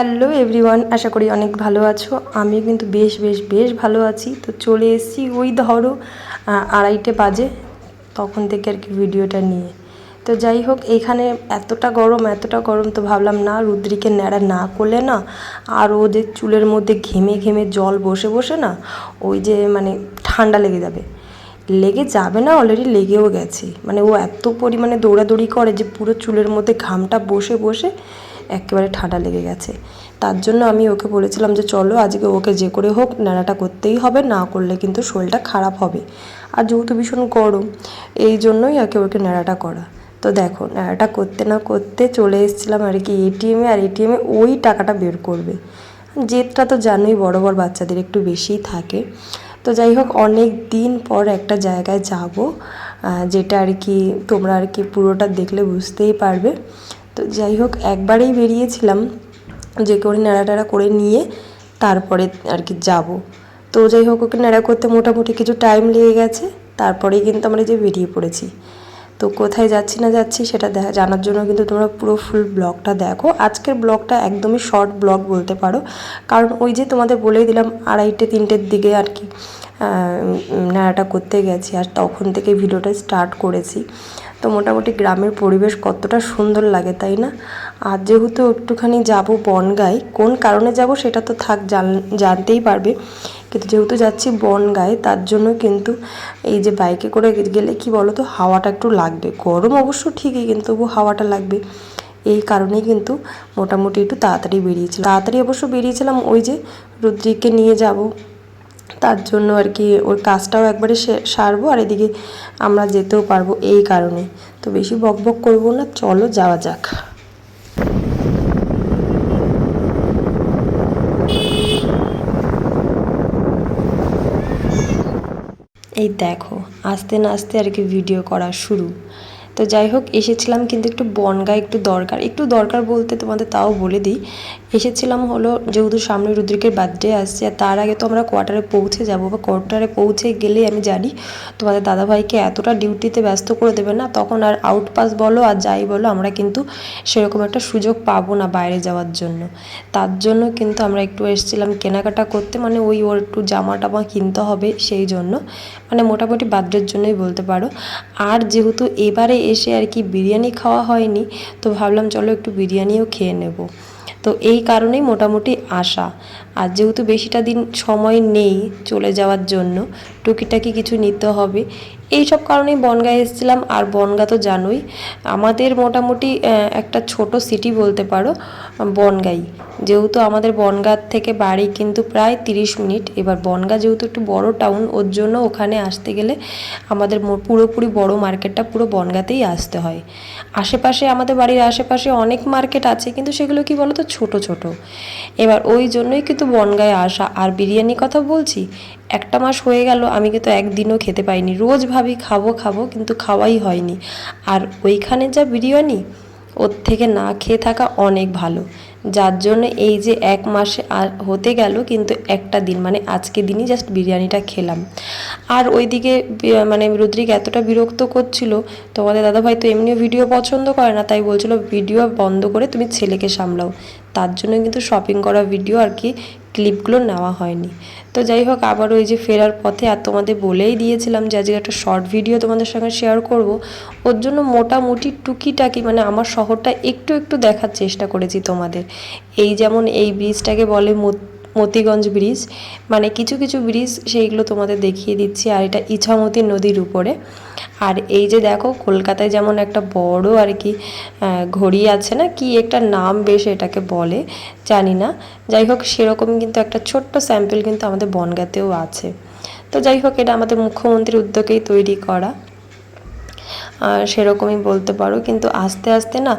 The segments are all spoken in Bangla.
হ্যালো এভরিওয়ান আশা করি অনেক ভালো আছো। আমি কিন্তু বেশ বেশ বেশ ভালো আছি। তো চলে এসেছি ওই ধরো আড়াইটে বাজে, তখন থেকে আর কি ভিডিওটা নিয়ে। তো যাই হোক, এখানে এতটা গরম এতটা গরম তো ভাবলাম না, রুদ্রিকে ন্যাড়া না করলে না, আর ও যে চুলের মধ্যে ঘেমে ঘেমে জল বসে বসে না, ওই যে মানে ঠান্ডা লেগে যাবে। লেগে যাবে না অলরেডি লেগেও গেছে। মানে ও এত পরিমাণে দৌড়াদৌড়ি করে যে পুরো চুলের মধ্যে ঘামটা বসে বসে একেবারে ঠান্ডা লেগে গেছে। তার জন্য আমি ওকে বলেছিলাম যে, চলো আজকে ওকে যে করে হোক, নাড়াটা করতেই হবে, না করলে কিন্তু শরীরটা খারাপ হবে। আর যেহেতু ভীষণ গরম, এই জন্যই আর কি ওকে নাড়াটা করা। তো দেখো, নাড়াটা করতে না করতে চলে এসেছিলাম আর কি এটিএমে আর এটিএমে ওই টাকাটা বের করবে। জেদটা তো জানোই বড় বড় বাচ্চাদের একটু বেশিই থাকে। তো যাই হোক, অনেক দিন পর একটা জায়গায় যাব যেটা আর কি তোমরা আর কি পুরোটা দেখলে বুঝতেই পারবে। তো যাই হোক, একবারেই বেরিয়েছিলাম যে করে নাড়া টাড়া করে নিয়ে তারপরে আর কি যাব। তো যাই হোক, ওকে নাড়া করতে মোটামুটি কিছু টাইম লেগে গেছে, তারপরেই কিন্তু আমরা যে বেরিয়ে পড়েছি। তো কোথায় যাচ্ছি না যাচ্ছি সেটা দেখা, জানার জন্য কিন্তু তোমরা পুরো ফুল ব্লগটা দেখো। আজকের ব্লগটা একদমই শর্ট ব্লগ বলতে পারো। কারণ ওই যে তোমাদের বলেই দিলাম, আড়াইটে, তিনটের দিকে আর কি নাড়াটা করতে গেছি। আর তখন থেকে ভিডিওটা স্টার্ট করেছি। তো মোটামুটি গ্রামের পরিবেশ কতটা সুন্দর লাগে, তাই না? আর যেহেতু একটুখানি যাব বনগায়, কোন কারণে যাব সেটা তো থাক জানতেই পারবে। কিন্তু যেহেতু যাচ্ছি বনগায়, তার জন্য কিন্তু এই যে বাইকে করে গেলে কি বলো তো হাওয়াটা একটু লাগবে। গরম অবশ্য ঠিকই, কিন্তু তবু হাওয়াটা লাগবে। এই কারণেই কিন্তু মোটামুটি একটু তাড়াতাড়ি বেরিয়েছিলাম। তাড়াতাড়ি অবশ্য বেরিয়েছিলাম ওই যে রুদ্রিককে নিয়ে যাব। তার জন্য আর কি ওর কাজটাও একবারে সারবো আর এদিকে আমরা যেতেও পারব এই কারণে। তো বেশি বক বক করব না, চলো যাওয়া যাক। এই দেখো, আস্তে না আস্তে আর কি ভিডিও করা শুরু। তো যাই হোক, এসেছিলাম কিন্তু একটু বনগা একটু দরকার। একটু দরকার বলতে তোমাদের তাও বলে দিই এসেছিলাম হলো যেহেতু সামনে রুদ্রিকের বার্থডে আসছে, আর তার আগে তো আমরা কোয়ার্টারে পৌঁছে যাব। বা কোয়ার্টারে পৌঁছে গেলেই আমি জানি তোমাদের দাদাভাইকে এতটা ডিউটিতে ব্যস্ত করে দেবে না, তখন আর আউটপাস বলো আর যাই বলো, আমরা কিন্তু সেরকম একটা সুযোগ পাবো না বাইরে যাওয়ার জন্য। তার জন্য কিন্তু আমরা একটু এসেছিলাম কেনাকাটা করতে মানে ওই ওর একটু জামা টামা কিনতে হবে সেই জন্য। মানে মোটামুটি বার্থডের জন্যই বলতে পারো। আর যেহেতু এবারে এসে আর কি বিরিয়ানি খাওয়া হয়নি, তো ভাবলাম চলো একটু বিরিয়ানিও খেয়ে নেব। তো এই কারণেই মোটামুটি আসা। আর যেহেতু বেশিটা দিন সময় নেই চলে যাওয়ার জন্য, টুকিটাকি কিছু নিতে হবে। এই সব কারণেই বনগা এসেছিলাম, আর বনগা তো জানোই, আমাদের মোটামুটি একটা ছোট সিটি বলতে পারো, বনগাঁই। যেহেতু আমাদের বনগাঁ থেকে বাড়ি কিন্তু প্রায় তিরিশ মিনিট। এবার বনগাঁ যেহেতু একটু বড় টাউন ওর জন্য ওখানে আসতে গেলে আমাদের পুরোপুরি বড় মার্কেটটা পুরো বনগাঁতেই আসতে হয়। আশেপাশে আমাদের বাড়ির আশেপাশে অনেক মার্কেট আছে, কিন্তু সেগুলো কি বলতো? ছোট ছোট। এবার ওই জন্যই কিন্তু বনগাঁয়ে আসা। আর বিরিয়ানির কথা বলছি, একটা মাস হয়ে গেল, আমি কিন্তু একদিনও খেতে পাইনি। রোজ ভাবি খাব খাব, কিন্তু খাওয়াই হয়নি। আর ওইখানে যা বিরিয়ানি ওর থেকে না খেয়ে থাকা অনেক ভালো। যার জন্য এই যে এক মাসে আর হতে গেল, কিন্তু একটা দিন মানে আজকে দিনই জাস্ট বিরিয়ানিটা খেলাম। আর ওইদিকে মানে রুদ্রিক এতটা বিরক্ত করছিল তোমাদের দাদাভাই তো এমনিও ভিডিও পছন্দ করে না, তাই বলছিল, ভিডিও বন্ধ করে তুমি ছেলেকে সামলাও। তার জন্য কিন্তু শপিং করা ভিডিও আর কি ক্লিপগুলো নেওয়া হয়নি। তো যাই হোক, আবার ওই যে ফেরার পথে, আর তোমাদের বলেই দিয়েছিলাম যে আজকে একটা শর্ট ভিডিও তোমাদের সঙ্গে শেয়ার করব। ওর জন্য মোটামুটি টুকিটাকি মানে আমার শহরটা একটু একটু দেখার চেষ্টা করেছি তোমাদের। এই যেমন এই ব্রিজটাকে বলে মতিগঞ্জ ব্রিজ। মানে কিছু কিছু ব্রিজ সেইগুলো তোমাদের দেখিয়ে দিচ্ছি, আর এটা ইছামতি নদীর উপরে। আর এই যে দেখো, কলকাতায় যেমন একটা বড় আর কি ঘড়ি আছে না, কি একটা নাম বেশ এটাকে বলে, জানি না। যাই হোক, সেরকম কিন্তু একটা ছোট্ট স্যাম্পল কিন্তু আমাদের বনগাঁতেও আছে। তো যাই হোক, এটা আমাদের মুখ্যমন্ত্রীর উদ্যোগেই তৈরি করা। সেরকমই বলতে পারো। কিন্তু আস্তে আস্তে না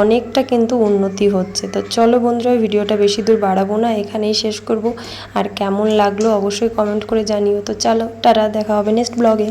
অনেকটা কিন্তু উন্নতি হচ্ছে। তো চলো বন্ধুরা, ভিডিওটা বেশি দূর বাড়াবো না, এখানেই শেষ করব। আর কেমন লাগল অবশ্যই কমেন্ট করে জানিও। তো চলো টারা দেখা হবে নেক্সট ব্লগে